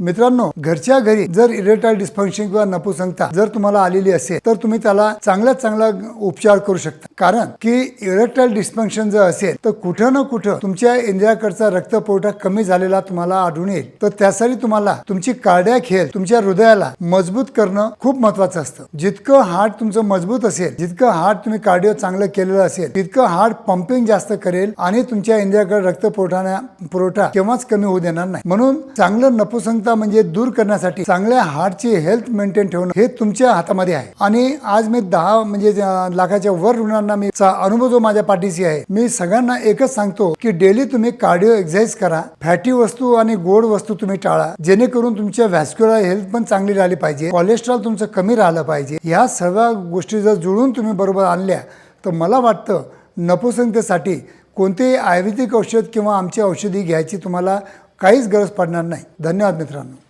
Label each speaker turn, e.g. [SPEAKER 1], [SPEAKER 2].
[SPEAKER 1] मित्रांनो घरच्या घरी जर इरेटाईल डिस्फंक्शन किंवा नपुसंगता जर तुम्हाला आलेली असेल तर तुम्ही त्याला चांगल्यात चांगला उपचार करू शकता. कारण की इरेक्टाईल डिस्फंक्शन जर असेल तर कुठं ना कुठं तुमच्या इंद्रियाकडचा रक्तपुरवठा कमी झालेला तुम्हाला आढळून येईल. तर त्यासाठी तुम्हाला तुमची कार्डियाक हेल्थ तुमच्या हृदयाला मजबूत करणं खूप महत्वाचं असतं. जितकं हार्ट तुमचं मजबूत असेल जितकं हार्ट तुम्ही कार्डिओ चांगलं केलेलं असेल तितकं हार्ट पंपिंग जास्त करेल आणि तुमच्या इंद्रियाकडे रक्त पुरवठा पुरवठा केव्हाच कमी होऊ देणार नाही. म्हणून चांगलं कमतरता म्हणजे दूर करण्यासाठी चांगल्या हार्टची हेल्थ मेंटेन ठेवणं हे तुमच्या हातामध्ये आहे. आणि आज मी दहा म्हणजे लाखाच्या वर रुग्णांना मी चा अनुभव जो माझ्या पाठीशी आहे मी सगळ्यांना एकच सांगतो की डेली तुम्ही कार्डिओ एक्सरसाइज करा फॅटी वस्तू आणि गोड वस्तू तुम्ही टाळा जेणेकरून तुमच्या व्हॅस्क्युलर हेल्थ पण चांगली राहिली पाहिजे कोलेस्ट्रॉल तुमचं कमी राहिलं पाहिजे. ह्या सर्व गोष्टी जर जुळून तुम्ही बरोबर आणल्या तर मला वाटतं नपुसंगतेसाठी कोणतेही आयुर्वेदिक औषध किंवा आमची औषधी घ्यायची तुम्हाला काहीच गरज पडणार नाही. धन्यवाद मित्रांनो.